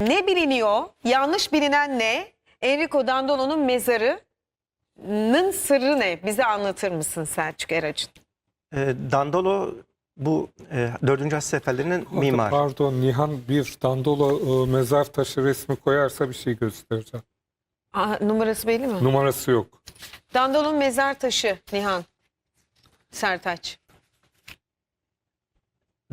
Ne biliniyor? Yanlış bilinen ne? Enrico Dandolo'nun mezarının sırrı ne? Bize anlatır mısın Selçuk Eraç'ın? E, Dandolo bu e, 4. Haç seferlerinin mimarı. Pardon Nihan bir Dandolo e, mezar taşı resmi koyarsa bir şey göstereceğim. Aa, numarası belli mi? Numarası yok. Dandolo'nun mezar taşı Nihan. Sertaç.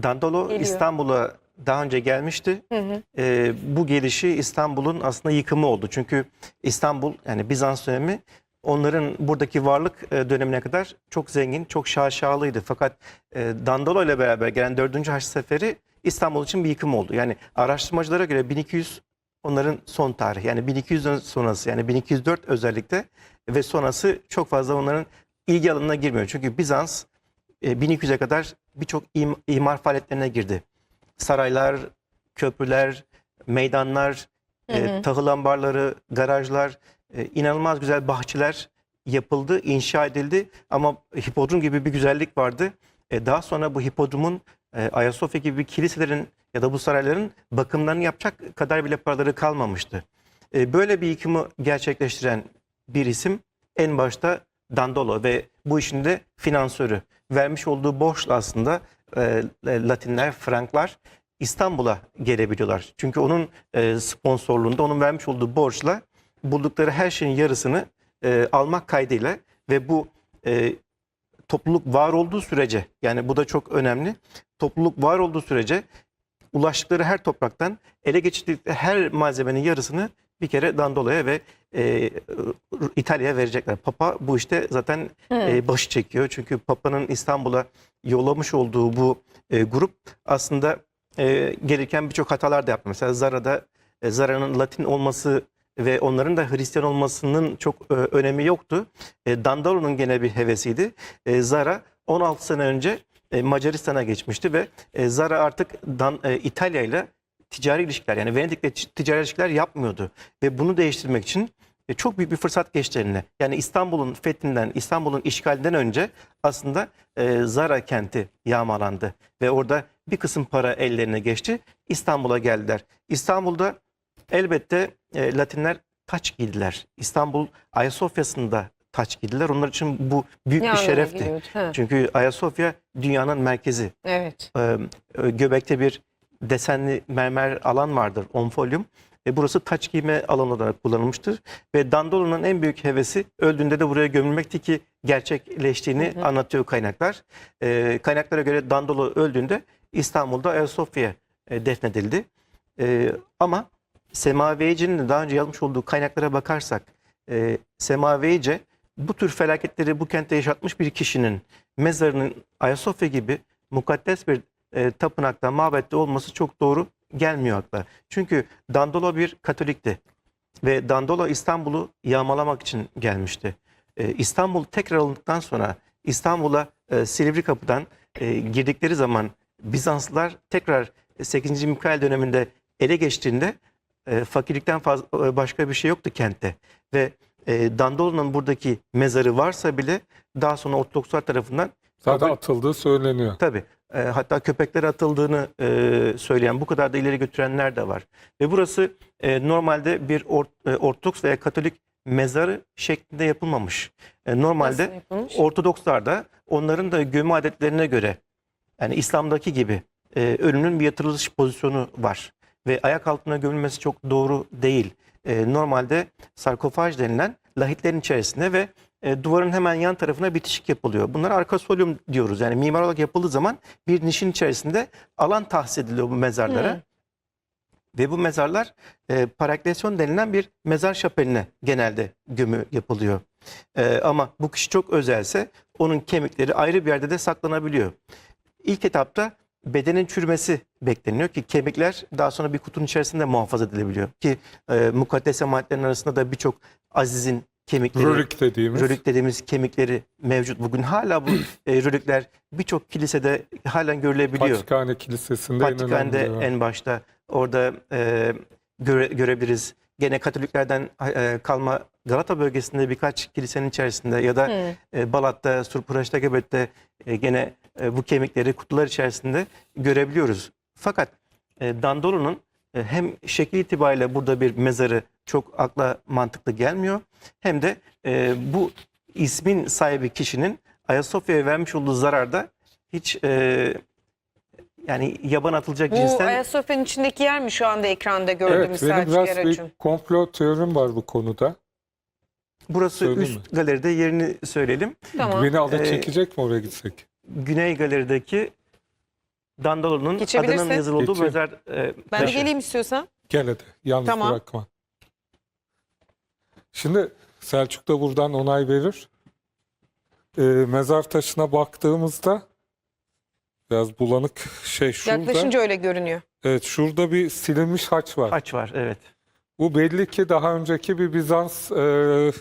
Dandolo Geliyor. İstanbul'a daha önce gelmişti. Hı hı. E, bu gelişi İstanbul'un aslında yıkımı oldu. Çünkü İstanbul yani Bizans dönemi onların buradaki varlık e, dönemine kadar çok zengin, çok şaşalıydı. Fakat e, Dandolo ile beraber gelen 4. Haç Seferi İstanbul için bir yıkım oldu. Yani araştırmacılara göre 1200 onların son tarihi. Yani 1200'den sonrası yani 1204 özellikle ve sonrası çok fazla onların ilgi alanına girmiyor. Çünkü Bizans e, 1200'e kadar birçok im- imar faaliyetlerine girdi. Saraylar, köprüler, meydanlar, e, tahıl ambarları, garajlar, e, inanılmaz güzel bahçeler yapıldı, inşa edildi. Ama hipodrom gibi bir güzellik vardı. E, daha sonra bu hipodromun e, Ayasofya gibi kiliselerin ya da bu sarayların bakımlarını yapacak kadar bile paraları kalmamıştı. E, böyle bir yıkımı gerçekleştiren bir isim en başta Dandolo ve bu işin de finansörü. Vermiş olduğu borçla aslında Latinler, Franklar İstanbul'a gelebiliyorlar. Çünkü onun e, sponsorluğunda, onun vermiş olduğu borçla buldukları her şeyin yarısını e, almak kaydıyla ve bu e, topluluk var olduğu sürece, yani bu da çok önemli, topluluk var olduğu sürece ulaştıkları her topraktan ele geçirdikleri her malzemenin yarısını bir kere Dandolo'ya ve e, İtalya'ya verecekler. Papa bu işte zaten e, başı çekiyor. Çünkü Papa'nın İstanbul'a yollamış olduğu bu e, grup aslında e, gelirken birçok hatalar da yaptı. Mesela Zara'da e, Zara'nın Latin olması ve onların da Hristiyan olmasının çok e, önemi yoktu. E, Dandolo'nun gene bir hevesiydi. E, Zara 16 sene önce e, Macaristan'a geçmişti ve e, Zara artık Dan, e, İtalya ile ticari ilişkiler yani Venedik'le ticari ilişkiler yapmıyordu. Ve bunu değiştirmek için e, çok büyük bir fırsat geçti eline. Yani İstanbul'un fethinden, İstanbul'un işgalinden önce aslında e, Zara kenti yağmalandı. Ve orada bir kısım para ellerine geçti. İstanbul'a geldiler. İstanbul'da elbette e, Latinler taç giydiler. İstanbul Ayasofya'sında taç giydiler. Onlar için bu büyük Ne bir şerefti. Çünkü Ayasofya dünyanın merkezi. Evet. Ee, göbekte bir desenli mermer alan vardır, onfolium. Ve burası taç giyme alanı olarak kullanılmıştır. Ve Dandolo'nun en büyük hevesi öldüğünde de buraya gömülmekti ki gerçekleştiğini anlatıyor kaynaklar. Ee, kaynaklara göre Dandolo öldüğünde İstanbul'da Ayasofya e, defnedildi. Ee, ama Semaviyeci'nin de daha önce yazmış olduğu kaynaklara bakarsak e, Semaviyece bu tür felaketleri bu kentte yaşatmış bir kişinin mezarının Ayasofya gibi mukaddes bir e, tapınakta, mabette olması çok doğru gelmiyor akla. Çünkü Dandolo bir Katolikti ve Dandolo İstanbul'u yağmalamak için gelmişti. E, İstanbul tekrar alındıktan sonra İstanbul'a e, Silivri Kapı'dan e, girdikleri zaman Bizanslılar tekrar 8. Mikail döneminde ele geçtiğinde e, fakirlikten fazla, e, başka bir şey yoktu kentte. Ve e, Dandolo'nun buradaki mezarı varsa bile daha sonra Ortodokslar tarafından Zaten atıldığı söyleniyor. Tabii. E, hatta köpeklere atıldığını e, söyleyen, bu kadar da ileri götürenler de var. Ve burası e, normalde bir or- e, Ortodoks veya Katolik mezarı şeklinde yapılmamış. E, normalde yapılmış? Ortodokslar da onların da gömü adetlerine göre yani İslam'daki gibi e, ölünün bir yatırılış pozisyonu var. Ve ayak altına gömülmesi çok doğru değil. E, normalde sarkofaj denilen lahitlerin içerisinde ve e, duvarın hemen yan tarafına bitişik yapılıyor. Bunlara arkasolyum diyoruz. Yani mimar olarak yapıldığı zaman bir nişin içerisinde alan tahsis ediliyor bu mezarlara. Hı. Ve bu mezarlar e, paraklasyon denilen bir mezar şapeline genelde gömü yapılıyor. E, ama bu kişi çok özelse onun kemikleri ayrı bir yerde de saklanabiliyor. İlk etapta bedenin çürümesi bekleniyor ki kemikler daha sonra bir kutunun içerisinde muhafaza edilebiliyor. Ki e, mukaddes emanetlerin arasında da birçok azizin kemikleri, Rörik dediğimiz. rölik dediğimiz kemikleri mevcut. Bugün hala bu e, rölikler birçok kilisede halen görülebiliyor. Patrikhane Kilisesi'nde en Vatikan'de önemli. en başta orada e, göre- görebiliriz. Gene Katoliklerden e, kalma Galata bölgesinde birkaç kilisenin içerisinde ya da e, Balat'ta, Surpuraş'ta, e, gene e, bu kemikleri kutular içerisinde görebiliyoruz. Fakat e, Dandolo'nun hem şekil itibariyle burada bir mezarı çok akla mantıklı gelmiyor. Hem de e, bu ismin sahibi kişinin Ayasofya'ya vermiş olduğu zararda hiç e, yani yaban atılacak Bu cinsten Ayasofya'nın içindeki yer mi şu anda ekranda gördüğümüz Evet benim biraz bir komplo teorim var bu konuda. burası Söyleyeyim üst galeride yerini söyleyelim. Tamam. Beni alıp Ee, çekecek mi oraya gitsek? Güney galerideki Geçebilirsin. adının yazılı olduğu Geçeyim. mezar e, Ben de taşı. geleyim istiyorsan. Gel hadi yalnız Tamam. bırakma. Şimdi Selçuk da buradan onay verir. Ee, mezar taşına baktığımızda biraz bulanık şey şurada. Yaklaşınca öyle görünüyor. Evet şurada bir silinmiş haç var. Haç var evet. Bu belli ki daha önceki bir Bizans e,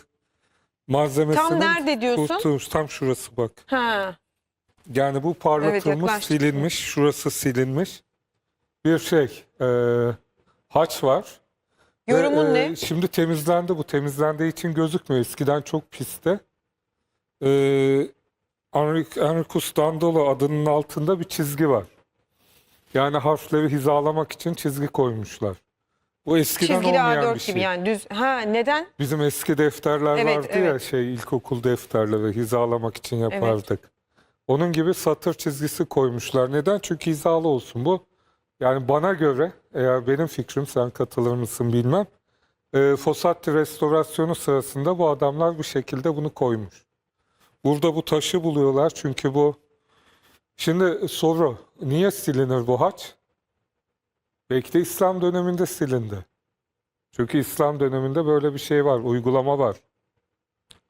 malzemesinin Tam nerede diyorsun? kurtulmuş. Tam şurası bak. Ha. Yani bu parlatılmış, yaklaştık. silinmiş, şurası silinmiş bir şey. e, haç var. Ve, Yorumun e, ne? Şimdi temizlendi bu. Temizlendiği için gözükmüyor. Eskiden çok pisti. E, Enric- Enricus Dandolo adının altında bir çizgi var. Yani harfleri hizalamak için çizgi koymuşlar. Bu eskiden Çizgili olmayan A4 bir şey. gibi yani düz. Ha neden? Bizim eski defterler Evet, vardı ya evet. şey ilkokul defterleri hizalamak için yapardık. Onun gibi satır çizgisi koymuşlar. Neden? Çünkü hizalı olsun bu. Yani bana göre eğer benim fikrim sen katılır mısın bilmem. E, Fossati restorasyonu sırasında bu adamlar bu şekilde bunu koymuş. Burada bu taşı buluyorlar çünkü bu Şimdi soru niye silinir bu haç? Belki de İslam döneminde silindi. Çünkü İslam döneminde böyle bir şey var, uygulama var.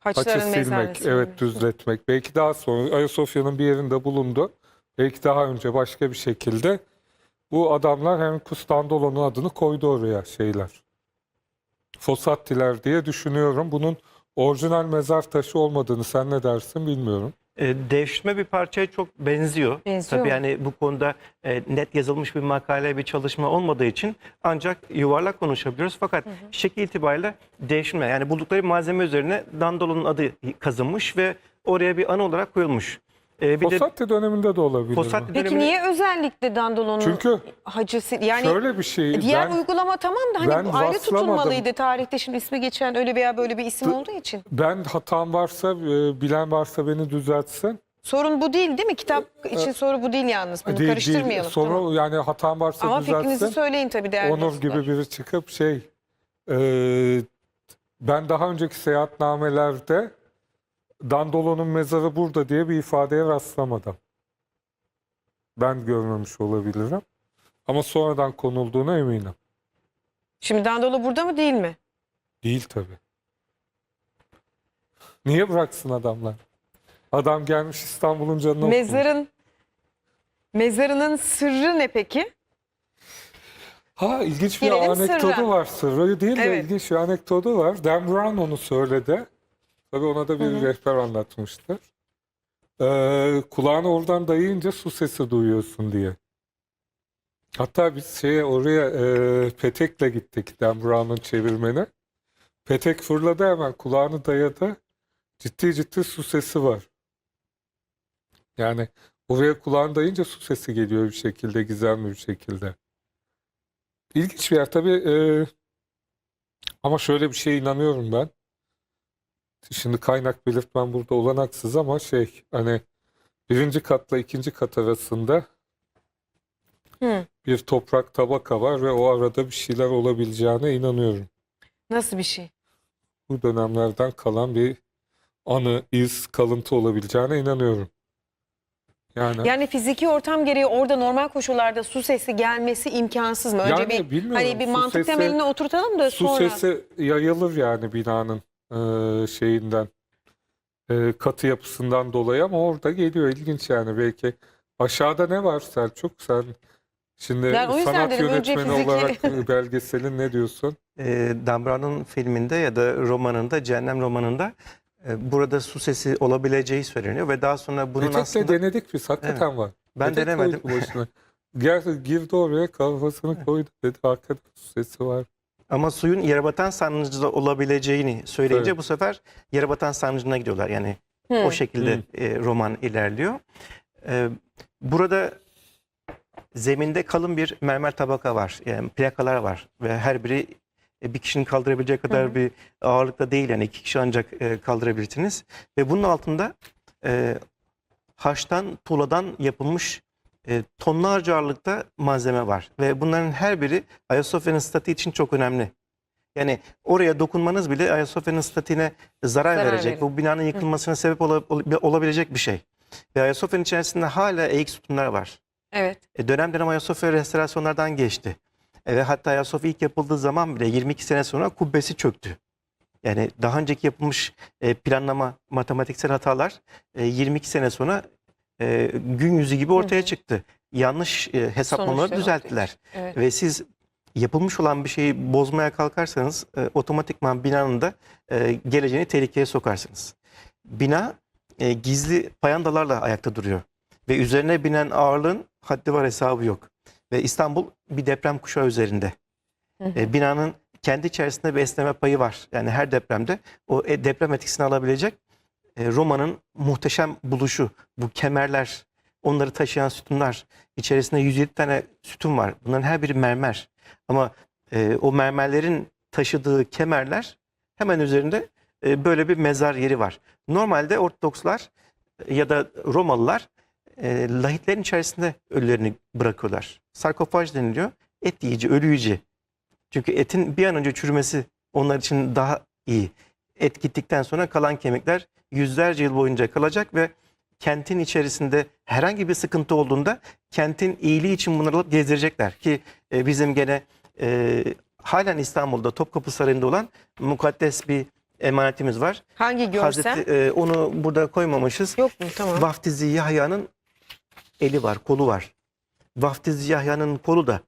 Haçı Haçların silmek, mezaresi. evet düzletmek. Belki daha sonra Ayasofya'nın bir yerinde bulundu. Belki daha önce başka bir şekilde bu adamlar hem Kustandolo'nun adını koydu oraya şeyler. Fossattiler diye düşünüyorum. Bunun orijinal mezar taşı olmadığını sen ne dersin bilmiyorum. E, devşirme bir parçaya çok benziyor. Benziyor Tabii yani bu konuda e, net yazılmış bir makale, bir çalışma olmadığı için ancak yuvarlak konuşabiliyoruz. Fakat şekil itibariyle devşirme yani buldukları malzeme üzerine Dandolo'nun adı kazınmış ve oraya bir anı olarak koyulmuş. E, bir de Fossati döneminde de olabilir. Fossati mi? Peki dönemi- niye özellikle Dandolo'nun Çünkü hacısı yani şöyle bir şey. diğer ben, uygulama tamam da hani bu ayrı rastlamadım. tutulmalıydı tarihte şimdi ismi geçen öyle veya böyle bir isim olduğu için. ben hatam varsa, e, bilen varsa beni düzeltsin. Sorun bu değil değil mi? Kitap için soru bu değil yalnız. Bunu Değil, karıştırmayalım. değil. Sonra tamam. yani hatam varsa Ama düzeltsin. fikrinizi söyleyin tabii değerli Onur dostlar. gibi biri çıkıp şey e, ben daha önceki seyahatnamelerde Dandolo'nun mezarı burada diye bir ifadeye rastlamadım. Ben görmemiş olabilirim. Ama sonradan konulduğuna eminim. Şimdi Dandolo burada mı değil mi? Değil tabii. Niye bıraksın adamlar? Adam gelmiş İstanbul'un canını okumuş. Mezarın mezarının sırrı ne peki? Ha ilginç bir Gelelim anekdotu sırra. var. Sırrı değil de Evet. ilginç bir anekdotu var. Dan Brown onu söyledi. Tabii ona da bir Hı hı. rehber anlatmıştır. Ee, kulağını oradan dayayınca su sesi duyuyorsun diye. Hatta biz şeye oraya e, petekle gittik Dan Brown'un çevirmeni. Petek fırladı hemen kulağını dayadı. Ciddi ciddi su sesi var. Yani oraya kulağını dayayınca su sesi geliyor bir şekilde, gizemli bir şekilde. İlginç bir yer tabii e, ama şöyle bir şeye inanıyorum ben. Şimdi kaynak belirtmem burada olanaksız ama şey hani birinci katla ikinci kat arasında Hı. bir toprak tabaka var ve o arada bir şeyler olabileceğine inanıyorum. Nasıl bir şey? Bu dönemlerden kalan bir anı, iz, kalıntı olabileceğine inanıyorum. Yani, Yani fiziki ortam gereği orada normal koşullarda su sesi gelmesi imkansız mı? Önce Yani bir bilmiyorum. hani bir Su mantık sesi- temeline oturtalım da su sonra. sesi yayılır yani binanın e, şeyinden e, katı yapısından dolayı ama orada geliyor ilginç yani belki aşağıda ne var Selçuk sen şimdi Yani o yüzden sanat dedim, önce yönetmeni fiziki- olarak e, belgeselin ne diyorsun? e, Dan Brown'un filminde ya da romanında, Cehennem romanında e, burada su sesi olabileceği söyleniyor ve daha sonra bunun Petekle aslında denedik biz hakikaten var. ben Petek denemedim. koydu başına. Gel, girdi oraya kafasını koydu dedi hakikaten su sesi var. Ama suyun yere batan sarnıcıda olabileceğini söyleyince Evet. bu sefer yere batan sarnıcına gidiyorlar. Yani Hı. o şekilde e, roman ilerliyor. E, burada Zeminde kalın bir mermer tabaka var. Yani plakalar var ve her biri e, bir kişinin kaldırabilecek kadar bir ağırlıkta değil. Yani iki kişi ancak e, kaldırabilirsiniz. Ve bunun altında e, haştan, tuğladan yapılmış e, tonlarca ağırlıkta malzeme var. Ve bunların her biri Ayasofya'nın statiği için çok önemli. Yani oraya dokunmanız bile Ayasofya'nın statiğine zarar, Zarar verecek. verir. Bu binanın yıkılmasına sebep ola- ol- olabilecek bir şey. Ve Ayasofya'nın içerisinde hala eğik sütunlar var. Evet. E, dönem dönem Ayasofya restorasyonlardan geçti. E, ve hatta Ayasofya ilk yapıldığı zaman bile 22 sene sonra kubbesi çöktü. Yani daha önceki yapılmış e, planlama, matematiksel hatalar e, 22 sene sonra e, gün yüzü gibi ortaya Hı çıktı. Yanlış e, hesaplamaları Sonuçlar düzelttiler. Evet. Ve siz yapılmış olan bir şeyi bozmaya kalkarsanız e, otomatikman binanın da e, geleceğini tehlikeye sokarsınız. Bina e, gizli payandalarla ayakta duruyor. Ve üzerine binen ağırlığın haddi var hesabı yok. Ve İstanbul bir deprem kuşağı üzerinde. Hı hı. E, binanın kendi içerisinde bir esneme payı var. Yani her depremde o e, deprem etkisini alabilecek Roma'nın muhteşem buluşu. Bu kemerler, onları taşıyan sütunlar. içerisinde 107 tane sütun var. Bunların her biri mermer. Ama e, o mermerlerin taşıdığı kemerler hemen üzerinde e, böyle bir mezar yeri var. Normalde Ortodokslar e, ya da Romalılar e, lahitlerin içerisinde ölülerini bırakıyorlar. Sarkofaj deniliyor. Et yiyici, ölü yiyici. Çünkü etin bir an önce çürümesi onlar için daha iyi. Et gittikten sonra kalan kemikler yüzlerce yıl boyunca kalacak ve kentin içerisinde herhangi bir sıkıntı olduğunda kentin iyiliği için bunları alıp gezdirecekler. Ki e, bizim gene e, halen İstanbul'da Topkapı Sarayı'nda olan mukaddes bir emanetimiz var. Hangi görsel? Hazreti, e, onu burada koymamışız. Yok mu? Tamam. Vaftizi Yahya'nın eli var, kolu var. Vaftizi Yahya'nın kolu da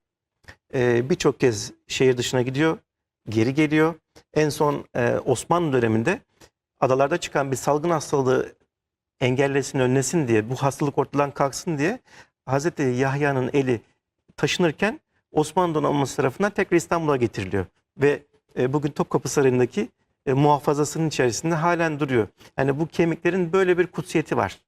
e, birçok kez şehir dışına gidiyor, geri geliyor. En son e, Osmanlı döneminde adalarda çıkan bir salgın hastalığı engellesin, önlesin diye, bu hastalık ortadan kalksın diye Hazreti Yahya'nın eli taşınırken Osmanlı donanması tarafından tekrar İstanbul'a getiriliyor. Ve e, bugün Topkapı Sarayı'ndaki e, muhafazasının içerisinde halen duruyor. Yani bu kemiklerin böyle bir kutsiyeti var.